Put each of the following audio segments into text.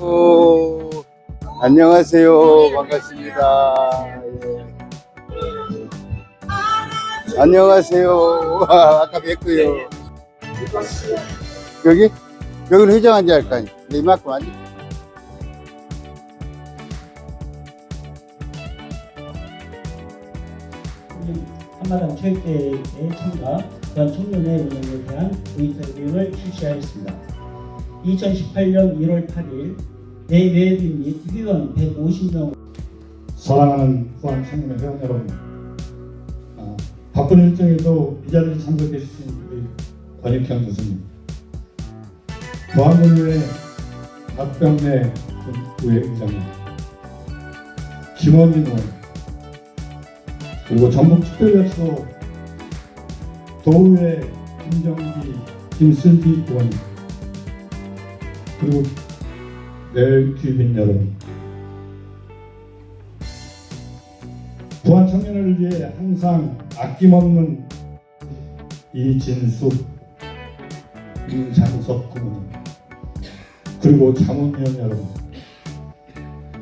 오, 안녕하세요. 반갑습니다. 예. 안녕하세요. 아, 아까 뵙고요. 여기? 여기는 회장 앉아 할까? 네, 이만큼 앉아. 한마당 체육대회에 참가 전 청년의 운영에 대한 모니터링을 실시하였습니다. 2018년 1월 8일 내외빈 및 위원 150명. 사랑하는 후한 청년의 회원 여러분, 아, 바쁜 일정에도 이 자리에 참석해 주신 우리 권익현 교수님, 부안군의 박병래 부회장님, 김원민 의원, 그리고 전북특별자치도 도의회 김정기, 김슬비 의원님, 그리고 내일 귀빈 여러분, 부안 청년을 위해 항상 아낌없는 이진숙, 임장석 부모님, 그리고 자문위원 여러분,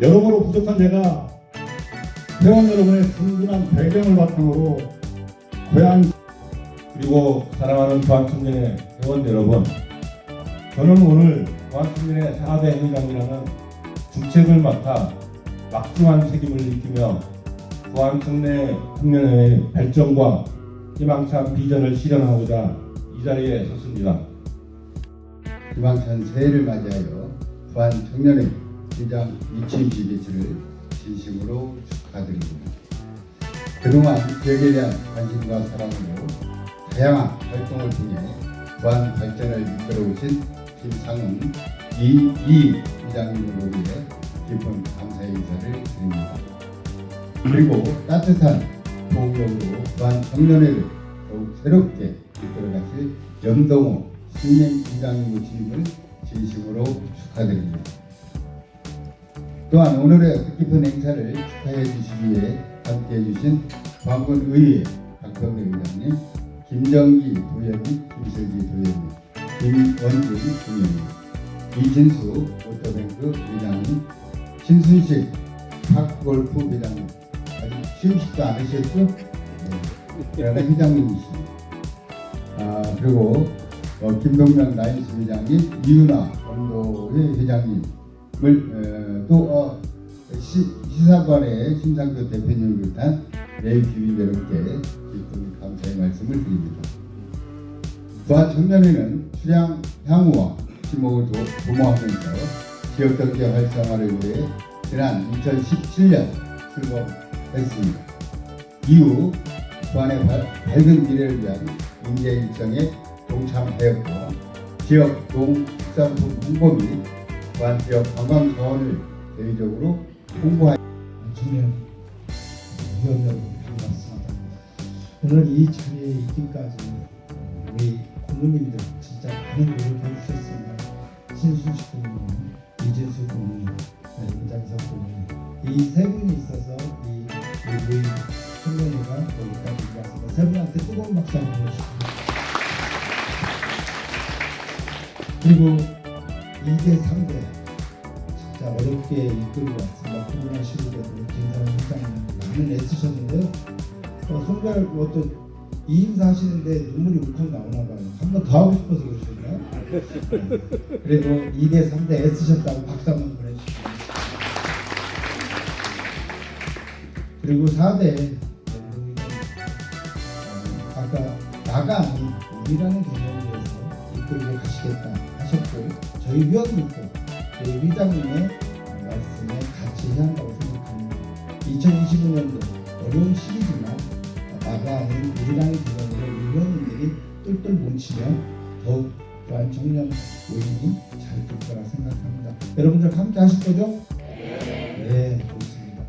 여러모로 부족한 제가 회원 여러분의 든든한 배경을 바탕으로 고향 그리고 사랑하는 부안청년의 회원 여러분, 저는 오늘 부안청년의 사대 회장이라는 중책을 맡아 막중한 책임을 느끼며 부안청 내 청년의 발전과 희망찬 비전을 실현하고자 이 자리에 섰습니다. 희망찬 새해를 맞이하여 청년의 회장 이춘식 개최를 진심으로 축하드립니다. 그동안 지역에 대한 관심과 사랑으로 다양한 활동을 통해 부안 발전을 이끌어 오신 김상훈 이이 회장님을 위해 깊은 감사의 인사를 드립니다. 그리고 따뜻한 포옹력으로 부안 청년회를 더욱 새롭게 이끌어가실 염동호 신임 회장님 모임을 진심으로 축하드립니다. 또한 오늘의 뜻깊은 행사를 축하해 주시기 위해 함께해 주신 광군 의회 박병래 의장님, 김정기 도의원님, 김슬기 도의원님, 김원준 부의원님, 이진수 오토뱅크 회장님, 신순식 팍골프 회장님 아직 취임식도 안? 네. 그러나 회장님이십니다. 아 그리고 어, 김동명 라이언스 회장님, 이윤아 원도회 회장님을 어, 또 어, 시, 시사관의 심상교 대표님을 비롯한 내일 주민 여러분께 깊은 감사의 말씀을 드립니다. 부안 청년회는 출향 향후와 지목을 도, 도모하면서 지역 경제 활성화를 위해 지난 2017년 출범했습니다. 이후 발- 밝은 미래를 위한 인재 일정에 동참하였고 지역 농수산품 홍보 및 부안 지역 관광 자원을 대외적으로 홍보하였습니다. 오늘 이 자리에 있기까지 우리 진짜 많은 노력해 주셨습니다. 신순식 고모님, 이진수 고모님, 임장석 고모님 이세 분이 있어서 이 모임 청년회가 여기까지 왔습니다. 세 분한테 뜨거운 박수 한번 보내주십시오. 그리고 2대 3대 진짜 어렵게 이끌고 왔습니다. 시국에도 김사람 회장님 많은 애쓰셨는데요. 어, 손발 뭐또 이임사 하시는데 눈물이 울컥 나오나 봐요. 한 번 더 하고 싶어서? 네. 그래도 2대 3대 애쓰셨다고 박수 한번 보내주시죠. 그리고 4대 어, 아까 나가 아닌 우리라는 개념에서 이끌고 가시겠다 하셨고 저희 위원님도 저희 회장님의 말씀에 같이 한다고 생각합니다. 2025년도 어려운 시기지만 나가는 우리라는 기관으로 위원님들이 똘똘 뭉치면 더욱 또한 청년 모임이 잘 될 거라 생각합니다. 여러분들 함께 하실 거죠? 네, 좋습니다.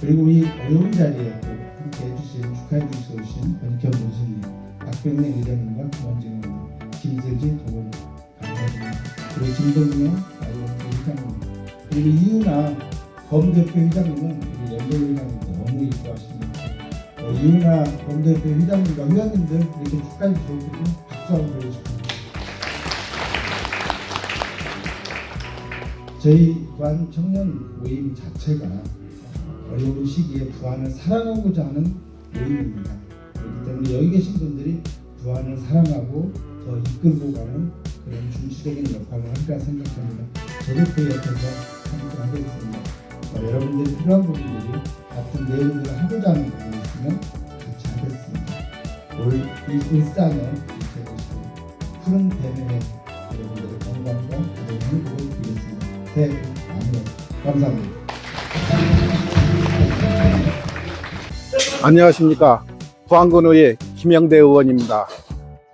그리고 이 어려운 자리에 또 함께 해주신 축하해 주셔 오신 권익현 교수님, 박병래 의장님과 김원진 의원님, 김세진 도원 감사드립니다. 그리고 김동명 아이언스 회장님, 그리고 이유나 범대표 회장님은 우리 연대 회장님도 너무 이뻐하십니다. 어, 이유나 범대표 회장님과 회원님들 이렇게 축하해 주셔서 박수 한번 보내주십니다. 저희 부안 청년 모임 자체가 어려운 시기에 부안을 사랑하고자 하는 모임입니다. 그렇기 때문에 여기 계신 분들이 부안을 사랑하고 더 이끌고 가는 그런 중추적인 역할을 할 거라 생각합니다. 저도 그 옆에서 함께 하겠습니다. 어, 여러분들이 필요한 부분들이 같은 내용들을 하고자 하는 부분이 있으면 같이 하겠습니다. 올 이 일상을 지켜주시고 푸른 뱀의 받으세요. 감사합니다. 안녕하십니까. 부안군의회 김영대 의원입니다.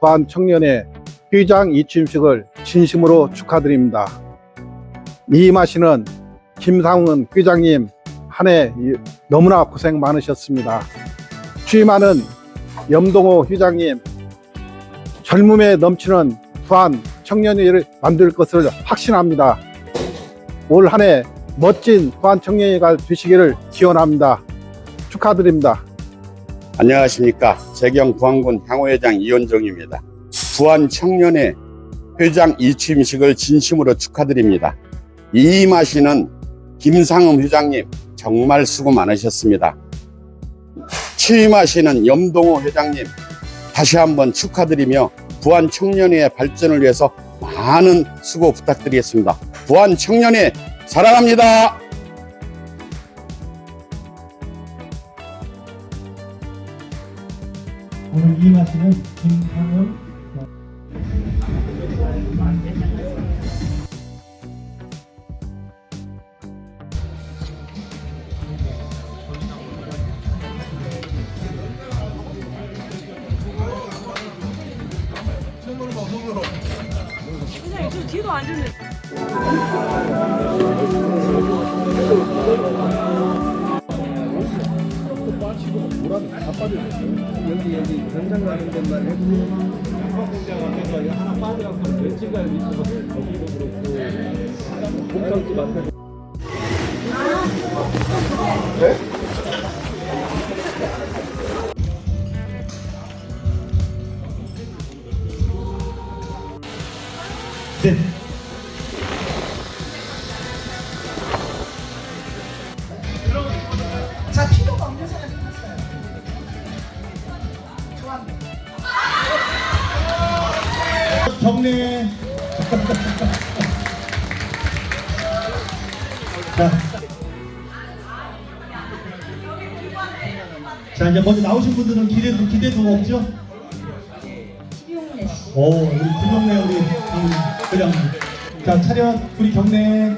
부안 청년의 회장 이취임식을 진심으로 축하드립니다. 이임하시는 김상훈 회장님 한 해 너무나 고생 많으셨습니다. 취임하는 염동호 회장님 젊음에 넘치는 부안 청년회를 만들 것을 확신합니다. 올 한 해 멋진 부안 청년회가 되시기를 기원합니다. 축하드립니다. 안녕하십니까. 재경 부안군 향후회장 이현종입니다. 부안 청년회 회장 이취임식을 진심으로 축하드립니다. 이임하시는 김상음 회장님 정말 수고 많으셨습니다. 취임하시는 염동호 회장님 다시 한번 축하드리며 부안 청년회의 발전을 위해서 많은 수고 부탁드리겠습니다. 부안 청년회 사랑합니다. 오늘 이 임하시는 김상훈 그냥 저 뒤로 앉으면 자 자. 자 이제 먼저 나오신 분들은 기대도 기대도 없죠? 김용래 씨. 오 우리 김영래 우리 음, 그냥 자 차렷 우리 경례.